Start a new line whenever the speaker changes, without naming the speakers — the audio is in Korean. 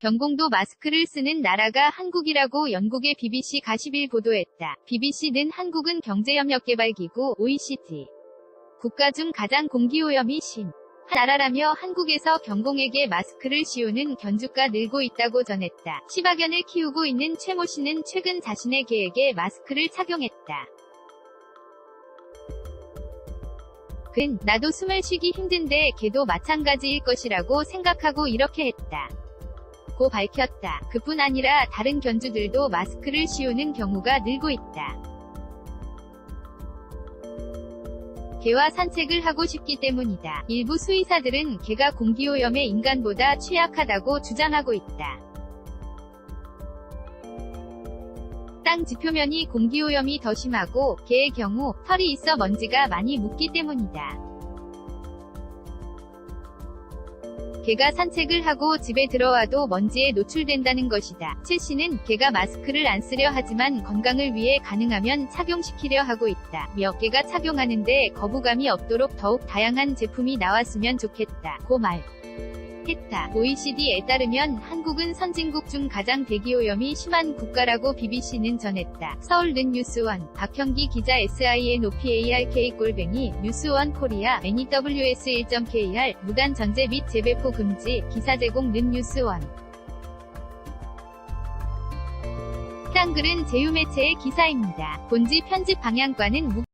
전공도 마스크를 쓰는 나라가 한국이라고 영국의 BBC가 10일 보도했다. BBC는 한국은 경제협력개발기구 OECD 국가 중 가장 공기오염이 심 나라라며 한국에서 경공에게 마스크를 씌우는 견주가 늘고 있다고 전했다. 시바견을 키우고 있는 최모 씨는 최근 자신의 개에게 마스크를 착용했다. 그는 나도 숨을 쉬기 힘든데 개도 마찬가지일 것이라고 생각하고 이렇게 했다. 고 밝혔다. 그뿐 아니라 다른 견주들도 마스크를 씌우는 경우가 늘고 있다. 개와 산책을 하고 싶기 때문이다. 일부 수의사들은 개가 공기오염에 인간보다 취약하다고 주장하고 있다. 땅 지표면이 공기오염이 더 심하고 개의 경우 털이 있어 먼지가 많이 묻기 때문이다. 개가 산책을 하고 집에 들어와도 먼지에 노출된다는 것이다. 최 씨는 개가 마스크를 안 쓰려 하지만 건강을 위해 가능하면 착용시키려 하고 있다. 몇 개가 착용하는데 거부감이 없도록 더욱 다양한 제품이 나왔으면 좋겠다. 고 말. 했다. OECD에 따르면 한국은 선진국 중 가장 대기오염이 심한 국가라고 BBC는 전했다. 서울 는 뉴스원 박형기 기자 SINOPARK 꼴뱅이 뉴스원 코리아 NEWS 1.KR 무단 전제 및 재배포 금지 기사 제공 는 뉴스원 해당 글은 제휴매체의 기사입니다. 본지 편집 방향과는 무